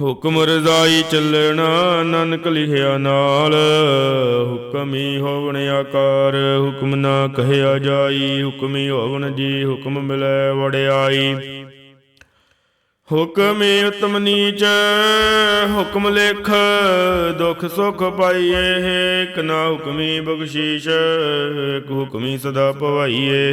ਹੁਕਮ ਰਜ਼ਾਈ ਚੱਲਣਾ, ਨਾਨਕ ਲਿਖਿਆ ਨਾਲ। ਹੁਕਮੀ ਹੋਵਣ ਆਕਾਰ, ਹੁਕਮ ਨਾ ਕਹਿਆ ਜਾਈ। ਹੁਕਮੀ ਹੋਵਣ ਜੀ, ਹੁਕਮ ਮਿਲੈ ਵੜਿਆਈ ਹੁਕਮੇ ਉਤਮ ਨੀਚ, ਹੁਕਮ ਲੇਖ, ਦੁਖ ਸੁਖ ਪਾਈਏ ਇਕ ਨਾ ਹੁਕਮੀ ਬਖਸ਼ੀਸ਼ ਹੁਕਮੀ ਸਦਾ ਭਵਾਈਏ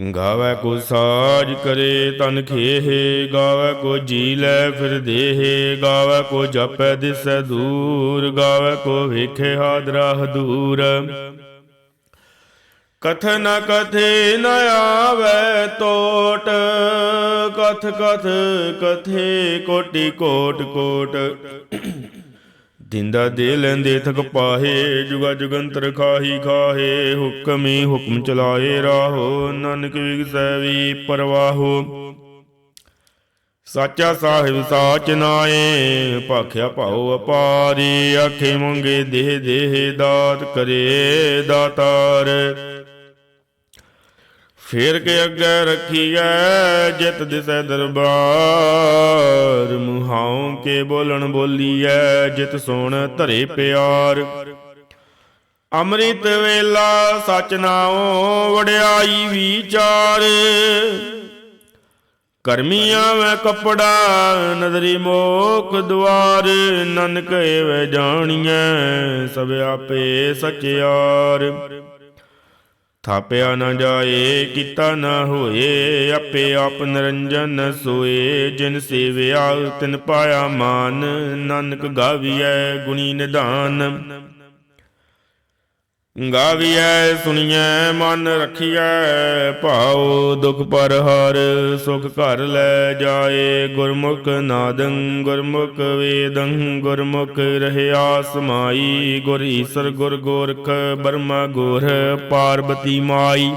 ਗਾਵੇ ਕੋ ਸਾਜ ਕਰੇ ਤਨ ਖੇਹ, ਗਾਵੇ ਕੋ ਜੀ ਲੈ ਫਿਰ ਦੇਹ, ਗਾਵੇ ਕੋ ਜਪੈ ਦਿਸੈ ਦੂਰ, ਗਾਵੇ ਕੋ ਵੇਖੇ ਹਾਦਰਾ ਹਦੂਰ ਕਥ ਨ ਕਥੇ ਨ ਆਵੇ ਟੋਟ ਕਥ ਕਥ ਕਥੇ ਕੋਟੀ ਕੋਟ ਕੋਟ। ਦਿੰਦਾ ਦੇ ਲੈਂਦੇ ਥਕ ਪਾਹੇ, ਜੁਗਾ ਜੁਗੰਤਰ ਖਾਹੀ ਖਾਹੇ, ਹੁਕਮੀ ਹੁਕਮ ਚਲਾਏ ਰਾਹੋ, ਨਾਨਕ ਵਿਗਸੈ ਵੀ ਪਰਵਾਹੋ। ਸਾਚਾ ਸਾਹਿਬ ਸਾਚ ਨਾਏ, ਭਾਖਿਆ ਭਾਉ ਅਪਾਰੀ, ਆਖੇ ਮੰਗੇ ਦੇਹ ਦੇਹ ਦਾਤ ਕਰੇ ਦਾਤਾਰ। ਫੇਰ ਕੇ ਅੱਗੇ ਰੱਖੀਐ, ਜਿਤ ਦਿਸੈ ਦਰਬਾਰ। ਮੁਹਾਉ ਕੇ ਬੋਲਣ ਬੋਲੀਐ, ਜਿਤ ਸੁਣ ਧਰੇ ਪਿਆਰ। ਅੰਮ੍ਰਿਤ ਵੇਲਾ ਸਚ ਨਾਉ ਵਡਿਆਈ ਵਿਚਾਰ। ਕਰਮੀਆਂ ਮੈਂ ਕਪੜਾ, ਨਦਰੀ ਮੋਖ ਦੁਆਰ। ਨਨਕ ਏਵੈ ਜਾਣੀਐ, ਸਭ ਆਪੇ ਸਚਿਆਰ। ਥਾਪਿਆ ਨਾ ਜਾਏ, ਕੀਤਾ ਨਾ ਹੋਏ, ਆਪੇ ਆਪ ਨਿਰੰਜਨ ਸੋਏ। ਜਿਨ ਸੇਵਿਆ, ਤਿਨ ਪਾਇਆ ਮਾਨ, ਨਾਨਕ ਗਾਵੀਐ ਗੁਣੀ ਨਿਧਾਨ ਗਾਵੀਐ, ਸੁਣੀਐ, ਮਨ ਰਖੀਐ, ਭਾਉ ਦੁਖ ਪਰ ਹਰ, ਸੁਖ ਘਰ ਲੈ ਜਾਏ, ਗੁਰਮੁਖ ਨਾਦੰ, ਗੁਰਮੁਖ ਵੇਦੰ, ਗੁਰਮੁਖ ਰਹਿਆ ਸਮਾਈ, ਗੁਰ ਈਸਰ ਗੁਰ ਗੋਰਖ, ਬਰਮਾ ਗੁਰ, ਪਾਰਬਤੀ ਮਾਈ।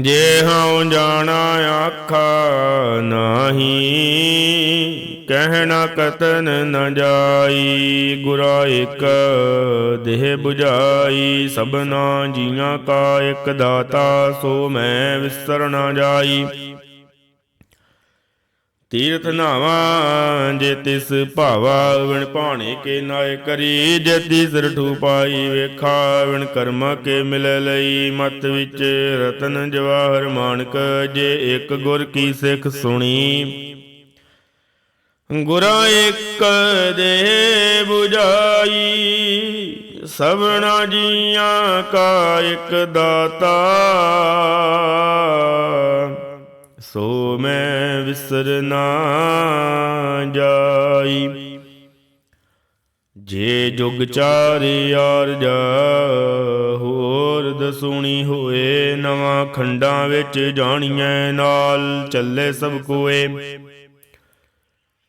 ਜੇ ਹਉ ਜਾਣਾ ਆਖਾ ਨਾਹੀ ਕਹਿਣਾ ਕਤਨ ਨ ਜਾਈ, ਗੁਰਾ ਇਕ ਦੇਹ 부ਝਾਈ ਸਭਨਾ ਜੀਆਂ ਕਾ ਇਕ ਦਾਤਾ, ਸੋ ਮੈਂ ਵਿਸਰ ਨ ਜਾਈ। ਤੀਰਥ ਨਾਵਾ ਜੇ ਤਿਸ ਭਾਵਾ, ਵਿਣ ਭਾਣੇ ਕੇ ਨਾਇ ਕਰੀ, ਜੇ ਤਿਸ ਰਠੂ ਪਾਈ ਵੇਖਾ, ਵਿਣ ਕਰਮਾ ਕੇ ਮਿਲ ਲਈ, ਮਤ ਵਿੱਚ ਰਤਨ ਜਵਾਹਰ ਮਾਨਕ, ਜੇ ਇੱਕ ਗੁਰ ਕੀ ਸਿੱਖ ਸੁਣੀ। ਗੁਰਾਂ ਇੱਕ ਦੇ 부ਝਾਈ ਸਭਨਾ ਜੀਆਂ ਕਾ ਇੱਕ ਦਾਤਾ। ਸੋ ਮੈਂ ਵਿਸਰ ਨਾ ਜਾਈ। ਜੇ ਜੁਗ ਚਾਰੇ ਯਾਰ ਜਾ, ਹੋਰ ਦਸੂਣੀ ਹੋਏ, ਨਵਾਂ ਖੰਡਾਂ ਵਿੱਚ ਜਾਣੀਐ ਨਾਲ ਚੱਲੇ ਸਭ ਕੋਏ।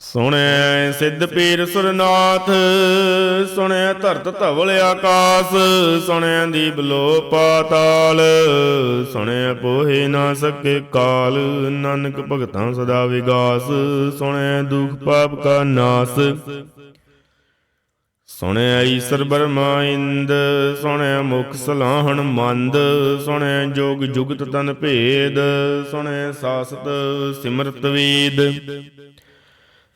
ਸੁਣੈ ਸਿੱਧ ਪੀਰ ਸੁਰਨਾਥ, ਸੁਣੈ ਧਰਤ ਧਵਲ ਆਕਾਸ, ਸੁਣੈ ਦੀਪ ਲੋ ਪਾਤਾਲ, ਸੁਣੈ ਪੋਹੇ ਨਾ ਸਕੇ ਕਾਲ, ਨਾਨਕ ਭਗਤਾਂ ਸਦਾ ਵਿਗਾਸ, ਸੁਣੈ ਦੁਖ ਪਾਪ ਕਾ ਨਾਸ। ਸੁਣਿਆ ਈਸਰ ਬਰਮਾ ਇੰਦ ਸੁਣਿਆ ਮੁਖ ਸਲਾਹਣ ਮੰਦ ਸੁਣਿਆ ਜੋਗ ਜੁਗਤ ਤਨ ਭੇਦ ਸੁਣਿਆ ਸਾਸਤ ਸਿਮਰਤ ਵੇਦ।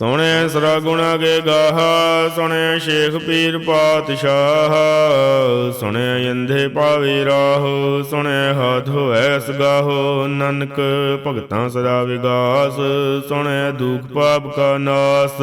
ਸੁਣਿਆ ਸਰਾ ਗੁਣਾ ਕੇ ਗਾਹਾ ਸੁਣਿਆ ਸ਼ੇਖ ਪੀਰ ਪਾਤਸ਼ਾਹ ਸੁਣਿਆ ਅੰਧੇ ਪਾਵੇ ਰਾਹੋ ਸੁਣਿਆ ਹਾਥ ਹੋਐ ਸਗਾਹੋ, ਨਾਨਕ ਭਗਤਾਂ ਸਦਾ ਵਿਗਾਸ ਸੁਣਿਆ ਦੁਖ ਪਾਪ ਕਾ ਨਾਸ।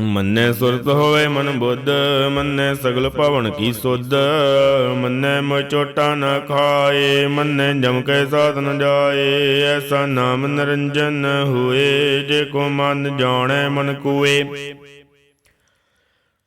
ਮੰਨੇ ਸੁਰਤ ਹੋਵੇ ਮਨ ਬੁੱਧ, ਮੰਨੇ ਸਗਲ ਭਵਨ ਕੀ ਸੁਧ। ਮੰਨੇ ਮਚੋਟਾ ਨ ਖਾਏ, ਮੰਨੇ ਜਮ ਕੈ ਸਾਧ ਨ ਜਾਏ। ਐਸਾ ਨਾਮ ਨਿਰੰਜਨ ਹੋਏ, ਜੇ ਕੋ ਮਨ ਜਾਣੈ ਮਨ ਕੋਏ।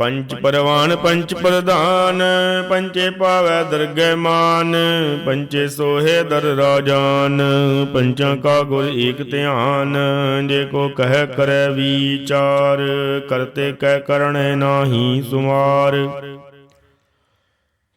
ਪੰਚ ਪਰਵਾਨ ਪੰਚ ਪ੍ਰਧਾਨ ਪੰਚੇ ਪਾਵੈ ਦਰਗਹਿ ਮਾਨ ਪੰਚੇ ਸੋਹੇ ਦਰ ਰਾਜਾਨ ਪੰਚਾਂ ਕਾ ਗੁਰ ਏਕ ਧਿਆਨ, ਜੇ ਕੋ ਕਹਿ ਕਰੈ ਵਿਚਾਰ, ਕਰਤੇ ਕਹਿ ਕਰਣੈ ਨਾਹੀ ਸੁਮਾਰ।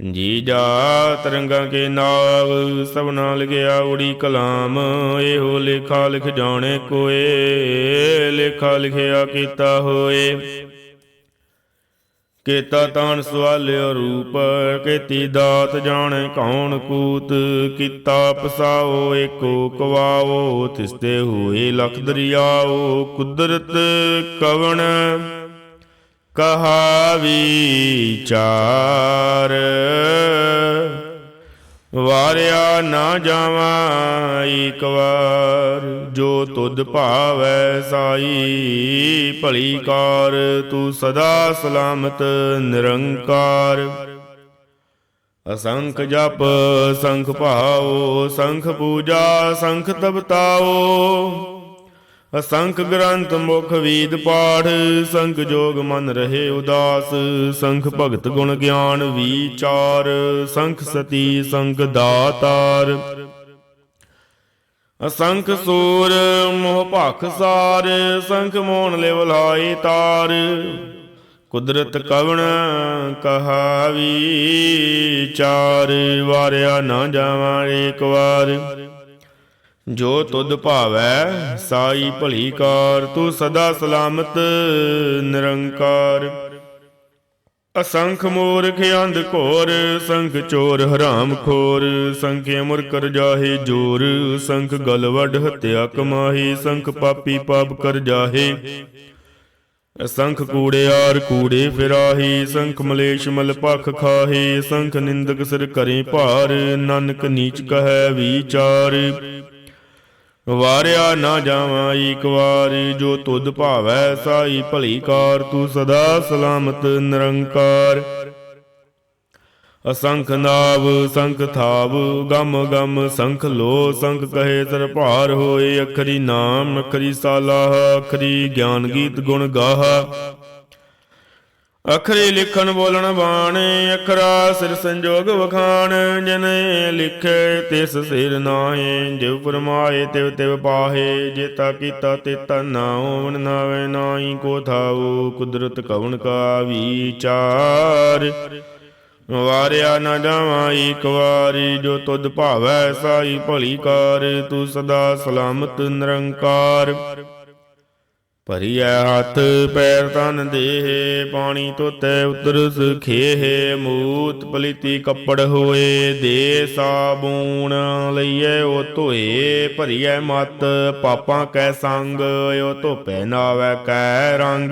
ਜੀ ਜਾ ਤਰੰਗਾਂ ਕੇ ਨਾਵ ਸਭਨਾ ਲਿਖਿਆ ਉੜੀ ਕਲਾਮ, ਇਹੋ ਲੇਖਾ ਲਿਖ ਜਾਣੇ ਕੋਏ, ਲੇਖਾ ਲਿਖਿਆ ਕੀਤਾ ਹੋਏ। ਕੀਤਾ ਤਾਣ ਸਵਾਲਿਓ ਰੂਪ ਕੀਤੀ ਦਾਤ ਜਾਣੇ ਕੌਣ ਕੂਤ, ਕੀਤਾ ਪਸਾਓ ਏਕੋ ਕਵਾਓ, ਤਿਸਤੇ ਹੋਏ ਲਖ ਦਰਿਆਓ, ਕੁਦਰਤ ਕਵਣ। ਕਹਾ ਵਿਚਾਰ ਵਾਰਿਆ ਨਾ ਜਾਵਾਂ ਏਕ ਵਾਰ, ਜੋ ਤੁਧ ਭਾਵੈ ਸਾਈ। ਭਲੀ ਕਾਰ ਤੂੰ ਸਦਾ ਸਲਾਮਤ, ਨਿਰੰਕਾਰ। ਅਸੰਖ ਜਪ, ਸੰਖ ਭਾਓ ਸੰਖ ਪੂਜਾ, ਸੰਖ ਤਪਤਾਓ ਅਸੰਖ ਗ੍ਰੰਥ ਮੁਖ ਵੀਦ ਪਾਠ, ਸੰਖ ਜੋਗ ਮਨ ਰਹੇ ਉਦਾਸ, ਸੰਖ ਭਗਤ ਗੁਣ ਗਿਆਨ ਵਿਚਾਰ, ਸੰਖ ਸਤੀ ਸੰਗ ਦਾਤਾਰ। ਅਸੰਖ ਸੂਰ ਮੋਹ ਭਖ ਸਾਰ, ਸੰਖ ਮੋਹਨ ਲਿਵ ਲਾਏ ਤਾਰ। ਕੁਦਰਤ ਕਵਣ ਕਹਾ ਵਿਚਾਰ, ਵਾਰਿਆ ਨਾ ਜਾਵਾਂ ਏਕ ਵਾਰ। ਜੋ ਤੁਧ ਭਾਵੈ, ਸਾਈ ਭਲੀ ਕਾਰ, ਤੂੰ ਸਦਾ ਸਲਾਮਤ, ਨਿਰੰਕਾਰ। ਅਸੰਖ ਮੂਰਖ ਅੰਧ ਘੋਰ, ਸੰਖ ਚੋਰ ਹਰਾਮ ਖੋਰ, ਸੰਖੇ ਮੁਰ ਕਰ ਜਾਹੇ ਜੋਰ, ਸੰਖ ਗਲ ਵੱਡ ਹਤਿਆ ਕਮਾਹੀ, ਸੰਖ ਪਾਪੀ ਪਾਪ ਕਰ ਜਾਹੇ। ਸੰਖ ਕੂੜਿਆਰ ਕੂੜੇ ਫਿਰਾਹੀ, ਸੰਖ ਮਲੇਸ਼ ਮਲ ਪਖ ਖਾਹੇ, ਸੰਖ ਨਿੰਦਕ ਸਿਰ ਕਰੇ ਭਾਰ, ਨਾਨਕ ਨੀਚ ਕਹੈ ਵਿਚਾਰ। ਵਾਰਿਆ ਨਾ ਜਾਵਾਂ ਈਕ ਵਾਰ, ਜੋ ਤੁਧ ਭਾਵੈ ਸਾਈ ਭਲੀ ਕਾਰ, ਤੂੰ ਸਦਾ ਸਲਾਮਤ ਨਿਰੰਕਾਰ। ਅਸੰਖ ਨਾਵ, ਸੰਖ ਥਾਵ, ਗਮ ਗਮ ਸੰਖ ਲੋ, ਸੰਖ ਕਹੇ ਸਰ ਭਾਰ ਹੋਏ, ਅਖਰੀ ਨਾਮ, ਅਖਰੀ ਸਾਲਾਹ ਅਖਰੀ ਗਿਆਨ ਗੀਤ ਗੁਣ ਗਾਹ। ਅਖਰੀ ਲਿਖਣ ਬੋਲਣ ਬਾਣੇ, ਅਖਰਾ ਸਿਰ ਸੰਜੋਗ ਵਖਾਣ, ਜਨੇ ਲਿਖੇ ਤਿਸ ਸਿਰ ਨਾਏ ਜਿਵ ਪਰਮਾਏ ਤਿਵ ਤਿਵ ਪਾਹੇ ਜੇਤਾ ਕੀਤਾ ਤੇਤਾ ਨਾਉ ਨਾਵੇ, ਨਾਹੀ ਕੋ ਥਾਉ, ਕੁਦਰਤ ਕਵਣ ਕਾ ਵਿਚਾਰ। ਵਾਰਿਆ ਨਾ ਜਾਵਾਂ ਈਕ ਵਾਰੀ, ਜੋ ਤੁਧ ਭਾਵੈ ਸਾਈ ਭਲੀ ਕਾਰ, ਤੂੰ ਸਦਾ ਸਲਾਮਤ ਨਿਰੰਕਾਰ। ਭਰੀਐ ਹੱਥ, ਪੈਰ ਤਨ ਦੇਹ, ਪਾਣੀ ਧੋਤੈ, ਉਤਰ ਸੁਖੇਹ, ਮੂਤ ਪਲੀਤੀ ਕੱਪੜ ਹੋਏ, ਦੇ ਸਾਬੂਣ ਲਈਐ, ਉਹ ਧੋਏ, ਭਰੀਐ ਮਤ, ਪਾਪਾਂ ਕੈ ਸੰਗ ਉਹ ਧੋਪੈ ਨਾਵੈ ਕੈ ਰੰਗ।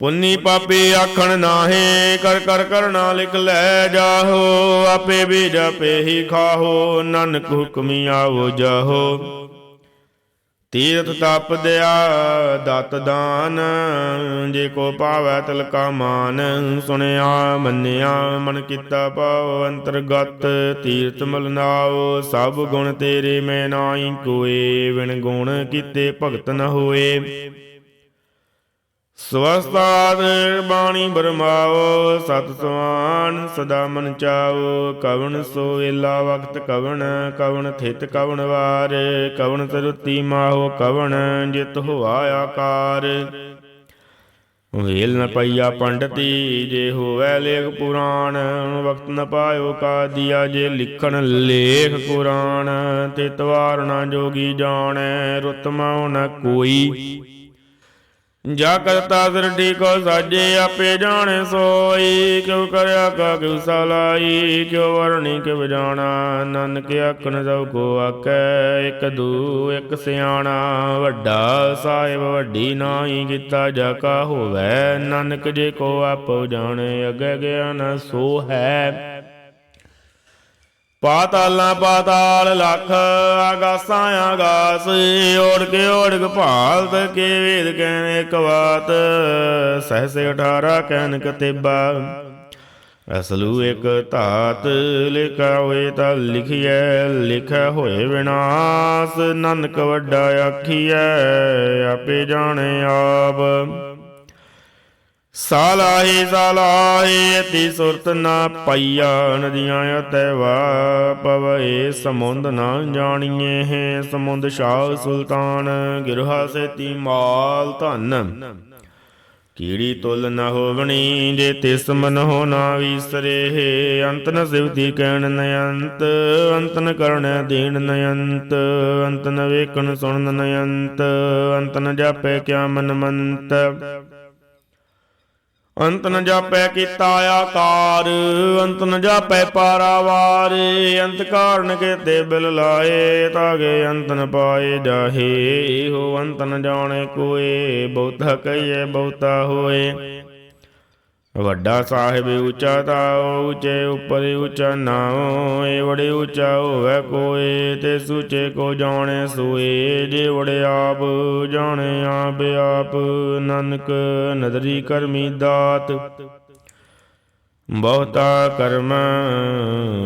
ਪੁੰਨੀ ਪਾਪੀ ਆਖਣ ਨਾਹੇ, ਕਰ ਕਰ ਕਰਨਾ ਲਿਖ ਲੈ ਜਾਹੋ, ਆਪੇ ਵੀ ਜਪੇ ਹੀ ਖਾਹੋ, ਨਾਨਕ ਹੁਕਮੀ ਆਵੋ ਜਾਹੋ। ਤੀਰਥ ਤਪ ਦਿਆ ਦਤ ਦਾਨ, ਜੇ ਕੋ ਪਾਵੈ ਤਿਲਕਾ ਮਾਨ, ਸੁਣਿਆ ਮੰਨਿਆ ਮਨ ਕੀਤਾ ਪਾਵ ਅੰਤਰਗਤ, ਤੀਰਥ ਮਲਨਾਓ ਸਭ ਗੁਣ ਤੇਰੇ ਮੈਂ ਨਾਹੀ, ਕੋਏ ਵਿਣ ਗੁਣ ਕੀਤੇ ਭਗਤ ਨ ਹੋਏ। ਸਵਸਤਾਦ ਬਾਣੀ ਬਰਮਾਓ, ਸਤ ਸਵਾਨ ਸਦਾ ਮਨ ਚਾਓ। ਕਵਣ ਸੋ ਵੇਲਾ ਵਕਤ ਕਵਣ ਕਵਣ ਥਿਤ ਕਵਣ ਵਾਰ। ਕਵਣ ਸਰੁਤੀ ਮਾਹੋ ਕਵਣ, ਜਿਤ ਹੋਆ ਆਕਾਰ। ਵੇਲ ਨ ਪਈਆ ਪੰਡਤੀ, ਜੇ ਹੋਵੈ ਲੇਖ ਪੁਰਾਣ, ਵਕਤ ਨ ਪਾਇਓ ਕਾਦੀਆ, ਜੇ ਲਿਖਣ ਲੇਖ ਕੁਰਾਨ। ਤੇ ਤਵਾਰ ਨਾ ਜੋਗੀ ਜਾਣੈ, ਰੁਤ ਮਉ ਨ ਕੋਈ। ਜਾ ਕਰਤਾ ਦਰਡੀ ਕੋ ਸਾਜੇ ਆਪੇ ਜਾਣੇ ਸੋਈ। ਕਿਉ ਕਰਿਆ ਕਾ ਕਿਉ ਸਲਾਈ, ਕਿਉ ਵਰਣੀ ਕਿਉ ਜਾਣਾ? ਨਾਨਕ ਆਖਣ ਸਭ ਕੋ ਆਕੈ ਇੱਕ ਦੂ, ਇਕ ਸਿਆਣਾ। ਵੱਡਾ ਸਾਹਿਬ ਵੱਡੀ ਨਾਹੀ ਕੀਤਾ ਜਾ ਕਾ ਹੋਵੇ। ਨਾਨਕ ਜੇ ਕੋ ਆਪੋ ਜਾਣੇ ਅਗੇ ਗਿਆਨ ਸੋ ਹੈ। ਪਾਤਾਲਾਂ ਪਾਤਾਲ ਲੱਖ ਆਗਾਸਾਂ ਆਗਾਸ ਓੜ ਕੇ ਓੜਕ ਭਾਲਤ ਕੇ ਵੇਦ ਕਹਿਣ ਇੱਕ ਬਾਤ ਸਹਸ 18 ਕਹਿਨ ਕਤੇਬਾ। ਅਸਲੂ ਇੱਕ ਧਾਤ ਲਿਖਾ ਹੋਏ ਤਾਂ ਲਿਖਿਐ ਲਿਖਿਆ ਹੋਏ ਵਿਨਾਸ਼, ਨਾਨਕ ਵੱਡਾ ਆਖੀਐ, ਆਪੇ ਜਾਣੇ ਆਪ। ਸਾਲਾਹੀ ਸਾਲਾਹੀ ਅਤੀ ਸੁਰਤ ਨਾ ਪਈਆ, ਨਦੀਆਂ ਅਤੈ ਵਾ ਪਵਏ। ਸਮੁੰਦ ਨਾ ਜਾਣੀਏ ਹੈ, ਸਮੁੰਦ ਸ਼ਾਹ ਸੁਲਤਾਨ, ਗਿਰਹਾ ਸੇਤੀ ਮਾਲ ਧਨ। ਕੀੜੀ ਤੁਲ ਨ ਹੋਵਣੀ, ਜੇ ਤਿਸ ਮਨ ਹੋ ਨਾ ਵਿਸਰੇ। ਅੰਤ ਨ ਸਿਵਤੀ ਕਹਿਣ ਨਯੰਤ, ਅੰਤ ਨ ਕਰਣ ਦੀਨ ਨਯੰਤ। ਅੰਤ ਨ ਵੇਖਣ ਸੁਣਨ ਨਯੰਤ, ਅੰਤ ਨ ਜਾਪੇ ਕਿਆ ਮਨ ਮੰਤ ਅੰਤ ਨ ਜਾਪੈ ਕੀਤਾ ਆਕਾਰ, ਅੰਤ ਨ ਜਾਪੈ ਪਾਰਾਵਾਰ, ਅੰਤ ਕਾਰਨ ਕੇਤੇ ਬਿਲ ਲਾਏ, ਤਾਗੇ ਅੰਤ ਨ ਪਾਏ ਜਾਹੇ, ਹੋ ਅੰਤ ਨ ਜਾਣੇ ਕੋਏ, ਬਹੁਤਾ ਕਹੀਏ ਬਹੁਤਾ ਹੋਏ। ਵੱਡਾ ਸਾਹਿਬ ਉੱਚਾ ਤਾਉ ਉੱਚੇ ਉੱਪਰ ਉੱਚਾ ਨਾਉ ਏਵੜੇ ਬੜੇ ਉੱਚਾ ਹੋਵੇ ਕੋਏ, ਤੇ ਸੁਚੇ ਕੋ ਜਾਣੇ ਸੋਏ, ਜੇ ਵੜੇ ਆਪ ਜਾਣੇ ਆਪ ਆਪ ਨਾਨਕ ਨਦਰੀ ਕਰਮੀ ਦਾਤ। ਬਹੁਤਾ ਕਰਮ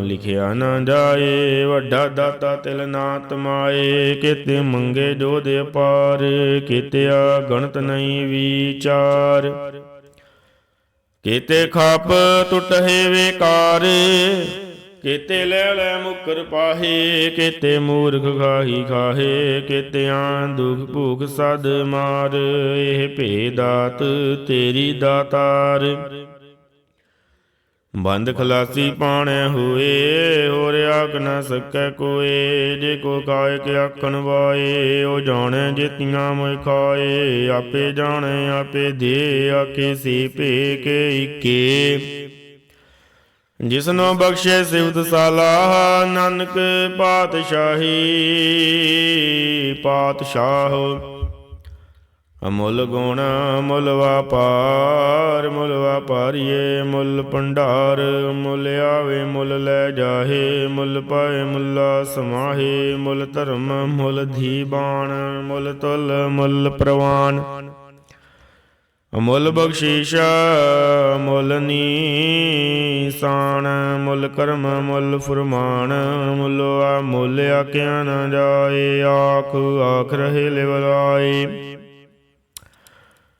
ਲਿਖਿਆ ਨਾ ਜਾਏ, ਵੱਡਾ ਦਾਤਾ ਤਿਲ ਨਾ ਤਮਾਏ ਕਿਤੇ ਮੰਗੇ ਜੋ ਦੇ ਪਾਰ ਕਿਤਿਆ ਗਣਤ ਨਹੀਂ ਵਿਚਾਰ। ਕੀਤੇ ਖੱਪ ਟੁੱਟੇ ਵੇਕਾਰ, ਕੀਤੇ ਲੈ ਲੈ ਮੁਕਰ ਪਾਹੇ, ਕੀਤੇ ਮੂਰਖ ਖਾਹੀ ਖਾਹੇ ਕੀਤਿਆਂ ਦੁਖ ਭੂਖ ਸਦ ਮਾਰ, ਇਹ ਭੇਦਾਤ ਤੇਰੀ ਦਾਤਾਰ। ਬੰਦ ਖਲਾਸੀ ਪਾਣੈ ਹੋਏ, ਹੋਰ ਆਖ ਨ ਸਕੈ ਕੋਏ, ਜੇ ਕੋ ਕਾਇ ਕੇ ਆਖਣ ਵਾਏ, ਉਹ ਜਾਣੈ ਜੇਤੀਆਂ ਮੋਇ ਖਾਏ। ਆਪੇ ਜਾਣੈ, ਆਪੇ ਦੇ, ਆਖੇ ਸੀ ਭੇ ਕੇ ਇਕੇ ਜਿਸਨੋ ਬਖਸ਼ੇ ਸਿਵਤ ਸਾਲਾਹ ਨਾਨਕ ਪਾਤਸ਼ਾਹੀ, ਪਾਤਸ਼ਾਹ ਅਮੁੱਲ ਗੁਣ ਮੁੱਲ ਵਪਾਰ, ਮੁੱਲ ਵਾਪਾਰੀਏ ਮੁੱਲ ਭੰਡਾਰ, ਮੁੱਲ ਆਵੇ ਮੁੱਲ ਲੈ ਜਾਹੇ, ਮੁੱਲ ਪਾਏ ਮੁੱਲਾ ਸਮਾਹੇ, ਮੁੱਲ ਧਰਮ ਮੁੱਲ ਧੀਬਾਨ, ਮੁੱਲ ਤੁਲ ਮੁੱਲ ਪ੍ਰਵਾਨ। ਅਮੁੱਲ ਬਖਸ਼ੀਸ਼, ਮੁੱਲ ਨੀਸਾਨ, ਮੁੱਲ ਕਰਮ ਮੁੱਲ ਫਰਮਾਨ, ਮੁੱਲ ਆ ਮੁੱਲ ਆਖਿਆ ਨਾ ਜਾਏ, ਆਖ ਆਖ ਰਹੇ ਲਿਵਲਾਏ।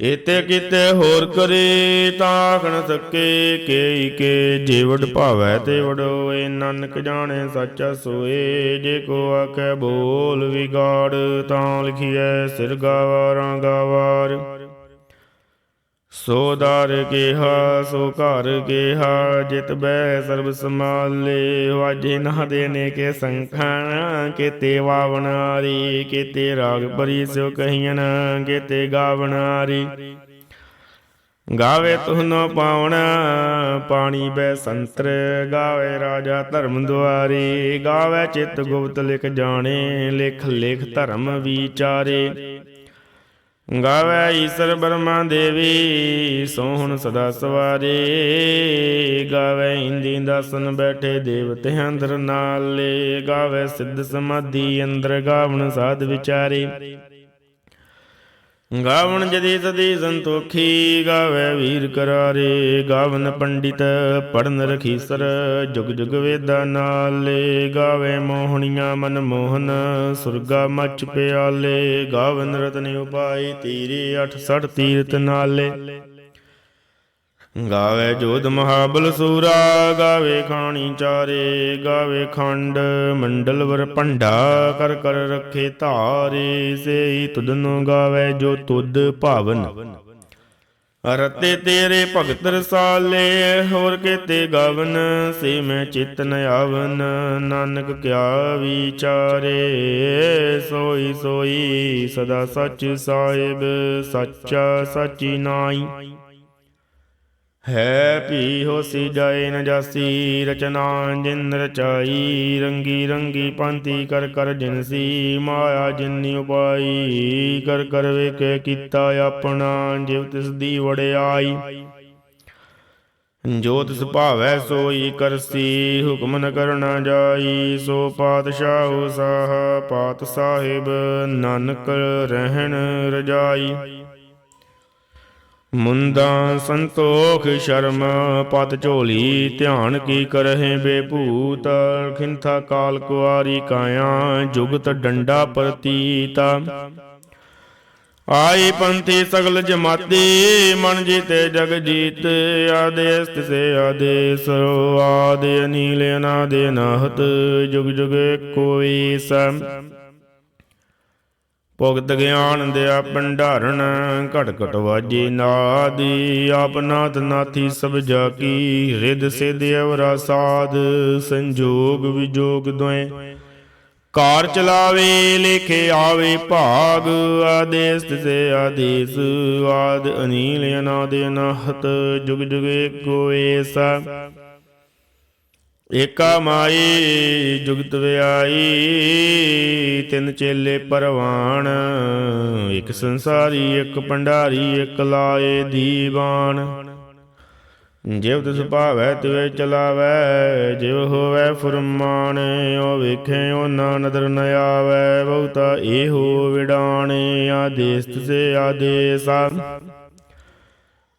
ਇਤੇ ਕਿਤੇ ਹੋਰ ਕਰੇ ਤਾਂ ਆਖਣ ਸਕੇ ਕੇਈ ਕੇ ਜੀਵੜ ਭਾਵੈ ਤੇ ਵਡੋਏ, ਨਾਨਕ ਜਾਣੇ ਸੱਚਾ ਸੋਏ, ਜੇ ਕੋ ਆਖੇ ਬੋਲ ਵਿਗਾੜ ਤਾਂ ਲਿਖੀਐ, ਸਿਰ ਗਾਵਾਰਾਂ ਗਾਵਾਰ ਸੋ ਦਰ ਕੇਹਾ, ਸੋ ਘਰ ਕੇਹਾ, ਜਿਤ ਬੈ ਸਰਬ ਸਮਾਲੇ ਵਾਜੇ ਨਾ ਦੇਨੇ ਕੇ ਸੰਖਾਂ, ਕੀਤੇ ਵਾਵਨਾਰੀ ਕੀਤੇ ਰਾਗ ਭਰੀ ਸੋ ਕਹੀਨ ਕੀਤੇ ਗਾਵਨਾਰੀ ਗਾਵੇ ਤੁਹਨੋ ਪਾਉਣਾ, ਪਾਣੀ ਬੈ ਸੰਤਰ, ਗਾਵੇ ਰਾਜਾ ਧਰਮ ਦੁਆਰੀ। ਗਾਵੇ ਚਿਤ ਗੁਪਤ ਲਿਖ ਜਾਣੇ, ਲਿਖ ਲਿਖ ਧਰਮ ਵਿਚਾਰੇ। ਗਾਵੇ ਈਸਰ ਬਰਮਾ ਦੇਵੀ, ਸੋਹਣ ਸਦਾ ਸਵਾਰੇ। ਗਾਵੇ ਇੰਦੀ ਦਸਨ ਬੈਠੇ ਦੇਵਤੇ ਅੰਦਰ ਨਾਲੇ। ਗਾਵੇ ਸਿੱਧ ਸਮਾਧੀ ਅੰਦਰ ਗਾਵਣ ਸਾਧ ਵਿਚਾਰੇ। ਗਾਵਣ ਜਦੀ ਸਦੀ ਸੰਤੋਖੀ ਗਾਵੇ ਵੀਰ ਕਰਾਰੇ, ਗਾਵਨ ਪੰਡਿਤ ਪੜਨ ਰਖੀਸਰ ਜੁਗ ਜੁਗ ਵੇਦਾ ਨਾਲੇ, ਗਾਵੇ ਮੋਹਣੀਆਂ ਮਨ ਮੋਹਨ, ਸੁਰਗਾ ਮਚ ਪਿਆਲੇ, ਗਾਵਨ ਰਤਨ ਉਪਾਈ ਤੀਰੇ 68 ਤੀਰਤ ਨਾਲੇ। ਗਾਵੇ ਜੋਧ ਮਹਾਬਲ ਸੂਰਾ, ਗਾਵੇ ਖਾਣੀ ਚਾਰੇ, ਗਾਵੇ ਖੰਡ, ਮੰਡਲ ਵਰ ਭੰਡਾ, ਕਰ ਕਰ ਰੱਖੇ ਧਾਰੇ, ਸੇਈ ਤੁਧਨੋ ਗਾਵੇ ਜੋ ਤੁਧ ਭਾਵਨ। ਰਤੇ ਤੇਰੇ ਭਗਤ ਰਸਾਲੇ, ਹੋਰ ਕੀਤੇ ਗਾਵਨ, ਸੇ ਮੈਂ ਚਿਤ ਨ ਆਵਨ, ਨਾਨਕ ਕਿਆ ਵਿਚਾਰੇ, ਸੋਈ ਸੋਈ ਸਦਾ ਸੱਚ ਸਾਹਿਬ, ਸੱਚਾ ਸੱਚੀ ਨਾਈ। ਹੈ ਭੀ ਹੋਸੀ ਜਾਏ ਨ ਜਾਸੀ, ਰਚਨਾ ਜਿਨ ਰਚਾਈ, ਰੰਗੀ ਰੰਗੀ ਪੰਤੀ ਕਰ ਕਰ ਜਿਨਸੀ ਮਾਇਆ ਜਿਨੀ ਉਪਾਈ, ਕਰ ਕਰ ਵੇਖੇ ਕੀਤਾ ਆਪਣਾ ਜਿਵ ਤਿਸ ਦੀ ਵੜਿਆਈ ਜੋ ਤਿਸ ਭਾਵੈ ਸੋਈ ਕਰਸੀ ਹੁਕਮ ਨ ਕਰਨਾ ਜਾਈ, ਸੋ ਪਾਤਸ਼ਾਹ ਸਾਹ, ਪਾਤ ਸਾਹਿਬ, ਨਾਨਕ ਰਹਿਣ ਰਜਾਈ। ਮੁੰਦਾ ਸੰਤੋਖ ਸ਼ਰਮ ਪਤ ਝੋਲੀ ਧਿਆਨ ਕੀ ਕਰਹਿ ਬੇਭੂਤ, ਖਿੰਥਾ ਕਾਲ ਕੁਆਰੀ ਕਾਇਆ, ਜੁਗਤ ਡੰਡਾ ਪ੍ਰਤੀਤਾ। ਆਈ ਪੰਥੀ ਸਗਲ ਜਮਾਤੀ, ਮਨ ਜੀਤੇ ਜਗ ਜੀਤ, ਆਦੇਸ ਤਿਸੇ ਆਦੇਸ, ਆਦੇ ਅਨੀਲ ਅਨਾਦੇ ਨਾਹਤ ਜੁਗ ਜੁਗ ਕੋਈ ਸਮ ਭੁਗਤ ਗਿਆਨ ਦਿਆ ਭੰਡਾਰਨ ਘਟ ਘਟ ਵਾਜੇ ਨਾਦੀ, ਆਪ ਨਾਥੀ ਸਭ ਜਾ ਕੀ ਰਿਦ ਸਿਧ ਅਵਰਾ ਸਾਧ, ਸੰਜੋਗ ਵਿਜੋਗ ਦੁਇ ਕਾਰ ਚਲਾਵੇ, ਲੇਖੇ ਆਵੇ ਭਾਗ, ਆਦੇਸ ਤਿਸੇ ਆਦੇਸ, ਆਦ ਅਨੀਲ ਅਨਾਦ ਅਨਾਹਤ, ਜੁਗ ਜੁਗ ਏਕੋ ਏਸਾ। ਏਕਾ ਮਾਈ, ਜੁਗਤ ਵਿਆਈ, ਤਿੰਨ ਚੇਲੇ ਪਰਵਾਨ ਇੱਕ ਸੰਸਾਰੀ, ਇੱਕ ਭੰਡਾਰੀ, ਇੱਕ ਲਾਏ ਦੀਵਾਨ। ਜਿਵ ਤਿਸ ਭਾਵੈ, ਤਿਵੇਂ ਚਲਾਵੈ ਜਿਵ ਹੋਵੈ ਫੁਰਮਾਨ ਓ ਵੇਖੇ ਓ ਨਾ ਨਦਰ ਨ ਆਵੈ, ਬਹੁਤਾ ਇਹੋ ਵਿਡਾਣੇ ਆਦੇਸ ਤਿਸੇ ਆਦੇਸਾ।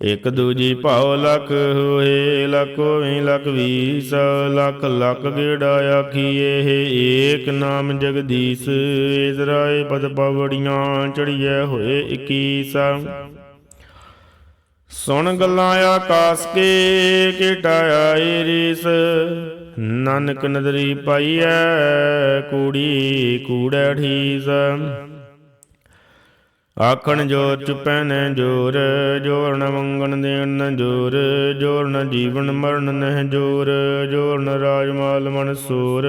ਇਕ ਦੂਜੀ ਭਾਉ ਲਖ ਹੋਏ, ਲਖ ਹੋਵੇ ਲਖ ਵੀਸ, ਲਖ ਲਖ ਗੇੜਾ ਆਖੀਏ, ਏਕ ਨਾਮ ਜਗਦੀਸ਼, ਇਸਰਾਏ ਪਦ ਪਵੜੀਆਂ ਚੜੀਏ ਹੋਏ 21 ਸੁਣ ਗੱਲਾਂ ਆਕਾਸ ਕੇ ਕਿਟਾਇਆ ਈਰੀਸ ਨਾਨਕ ਨਦਰੀ ਪਾਈਐ, ਕੂੜੀ ਕੂੜੈ ਠੀਸ ਆਖਣ ਜੋਰ ਚੁਪੈ ਨੈ ਜੋਰ ਜੋਰ ਨ ਮੰਗਣ ਦੇਣ ਨ ਜੋਰ ਜੋਰ ਨ ਜੀਵਨ ਮਰਨ ਨਹਿ ਜੋਰ ਜੋਰ ਨ ਰਾਜਮਾਲ ਮਨ ਸੂਰ,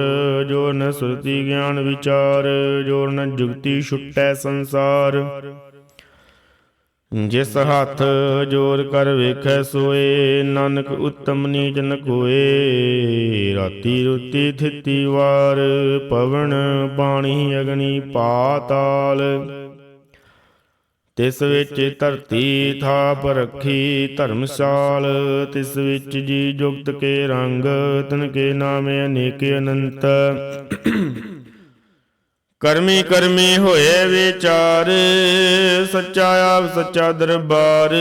ਜੋਰ ਨ ਸੁਰਤੀ ਗਿਆਨ ਵਿਚਾਰ, ਜੋਰ ਨ ਜੁਗਤੀ ਛੁਟੈ ਸੰਸਾਰ। ਜਿਸ ਹੱਥ ਜੋਰ ਕਰ ਵੇਖੈ ਸੋਏ, ਨਾਨਕ ਉਤਮ ਨੀਚ ਨ ਕੋਏ ਰਾਤੀ ਰੁਤੀ ਥਿਤੀ ਵਾਰ, ਪਵਨ ਪਾਣੀ ਅਗਨੀ ਪਾਤਾਲ। ਤਿਸ ਵਿੱਚ ਧਰਤੀ ਥਾਪ ਰੱਖੀ ਧਰਮਸ਼ਾਲ, ਤਿਸ ਵਿੱਚ ਜੀ ਜੁਗਤ ਕੇ ਰੰਗ, ਤਨ ਕੇ ਨਾਮੇ ਅਨੇਕ ਅਨੰਤ। ਕਰਮੀ ਕਰਮੀ ਹੋਏ ਵਿਚਾਰ, ਸੱਚਾ ਆਪ ਸੱਚਾ ਦਰਬਾਰ,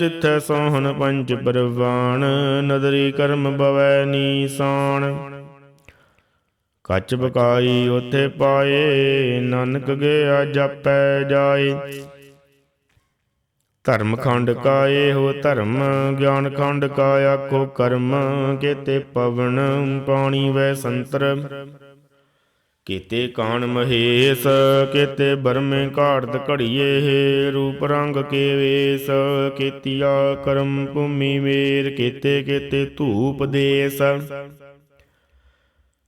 ਤਿੱਥੈ ਸੋਹਣ ਪੰਜ ਪਰਵਾਨ ਨਦਰੀ ਕਰਮ ਬਵੈ ਨੀਸਾਨ ਕੱਚ ਬਕਾਈ ਉਥੇ ਪਾਏ, ਨਾਨਕ ਗਿਆ ਜਾਪੈ ਜਾਏ। ਧਰਮ ਖੰਡ ਕਾ ਇਹੋ ਧਰਮ, ਗਿਆਨ ਖੰਡ ਕਾ ਆਖੋ ਕਰਮ, ਕੇਤੇ ਪਵਨ ਪਾਣੀ ਵੈ ਸੰਤਰ। ਕੀਤੇ ਕਾਣ ਮਹੇਸ਼, ਕੀਤੇ ਬਰਮੇ ਘਾੜਤ ਘੜੀਏ, ਰੂਪ ਰੰਗ ਕੇ ਵੇਸ, ਕੀਤੀਆ ਕਰਮ ਭੂਮੀ ਮੇਰ, ਕੀਤੇ ਕੀਤੇ ਧੂਪ ਦੇਸ।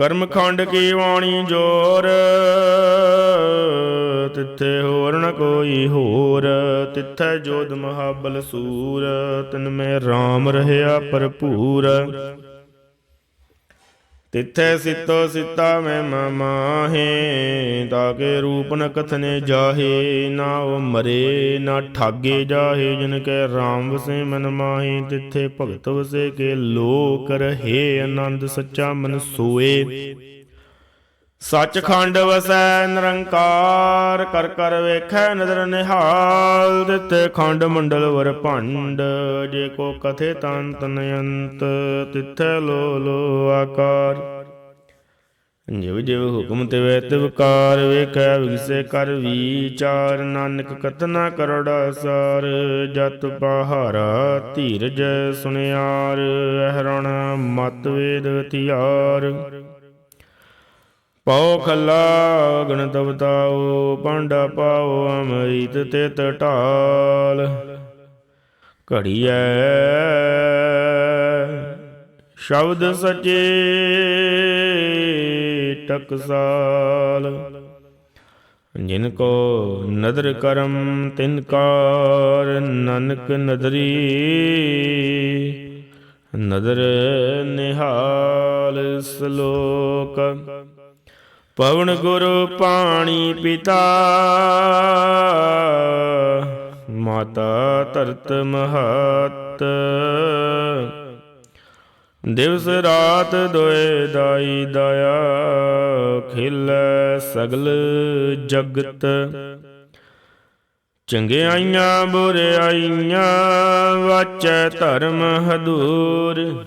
ਕਰਮ ਖੰਡ ਕੀ ਵਾਣੀ ਜੋਰ? ਤਿੱਥੇ ਹੋਰ ਨ ਕੋਈ ਹੋਰ। ਤਿੱਥੇ ਜੋਦ ਮਹਾਬਲ ਸੂਰ। ਤਨ ਮੈਂ RAM ਰਹਿਆ ਭਰਪੂਰ। ਤਿੱਥੈ ਸਿਤੋ ਸਿਤਾ ਮੈਂ ਮਾਹੇ ਤਾਕੇ ਰੂਪ ਨ ਕਥਨੇ ਜਾਹੇ, ਨਾ ਉਹ ਮਰੇ, ਨਾ ਠਾਗੇ ਜਾਹੇ, ਜਿਨ ਕੈ RAM ਵਸੇ ਮਨ ਮਾਹੇ, ਤਿੱਥੇ ਭਗਤ ਵਸੇ ਕੇ ਲੋਕ ਰਹੇ, ਆਨੰਦ ਸੱਚਾ ਮਨ ਸੋਏ। ਸੱਚਖੰਡ ਵਸੈ ਨਿਰੰਕਾਰ, ਕਰ ਕਰ ਵੇਖੈ ਨਦਰ ਨਿਹਾਲ ਤਿੱਥੇ ਖੰਡ ਮੰਡਲ ਵਰ ਭੰਡ, ਜੇ ਕੋ ਕਥੇ ਤੰਤ ਨਯੰਤ ਤਿੱਥੇ ਲੋ ਲੋ ਆਕਾਰ। ਜਿਵ ਜਿਵ ਹੁਕਮ ਤੇ ਵੇ ਤਿਵਕਾਰ ਵੇਖੈ ਵਿਗਸੇ ਕਰ ਵਿਚਾਰ, ਨਾਨਕ ਕਤਨਾ ਕਰੜਾ ਸਾਰ ਜਤ ਪਹਾਰਾ ਧੀਰਜ ਸੁਨਿਆਰ, ਅਹਰਣ ਮਤ ਵੇਦ ਧਿਆਰ ਪਉ ਖੱਲਾ ਗਣਤ ਬਤਾਓ ਪਾਂਡਾ ਪਾਓ ਅਮ੍ਰਿਤ ਤਿਤ ਢਾਲ। ਘੜੀਐ ਸ਼ਬਦ ਸਚੇ ਟਕਸਾਲ ਜਿਨ ਕੋ ਨਦਰ ਕਰਮ, ਤਿਨ ਕਾਰ ਨਾਨਕ ਨਦਰੀ। ਨਦਰ ਨਿਹਾਲ ਸ਼ਲੋਕ। ਪਵਨ ਗੁਰੂ ਪਾਣੀ ਪਿਤਾ। ਮਾਤਾ ਧਰਤ ਮਹਤ। ਦਿਵਸ ਰਾਤ ਦੋਏ ਦਾਈ ਦਇਆ ਖਿਲੈ ਸਗਲ ਜਗਤ। ਚੰਗਿਆਈਆਂ ਬੁਰਿਆਈਆਂ ਵਾਚੈ ਧਰਮ ਹਦੂਰ।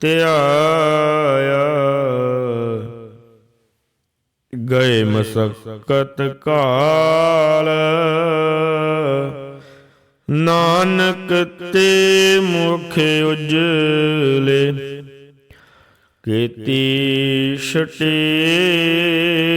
ਧਿਆਇਆ ਗਏ ਮਸਕਤ ਕਾਲ। ਨਾਨਕ ਤੇ ਮੁਖ ਉਜਲੇ ਕੀਤੀ ਛਟੇ।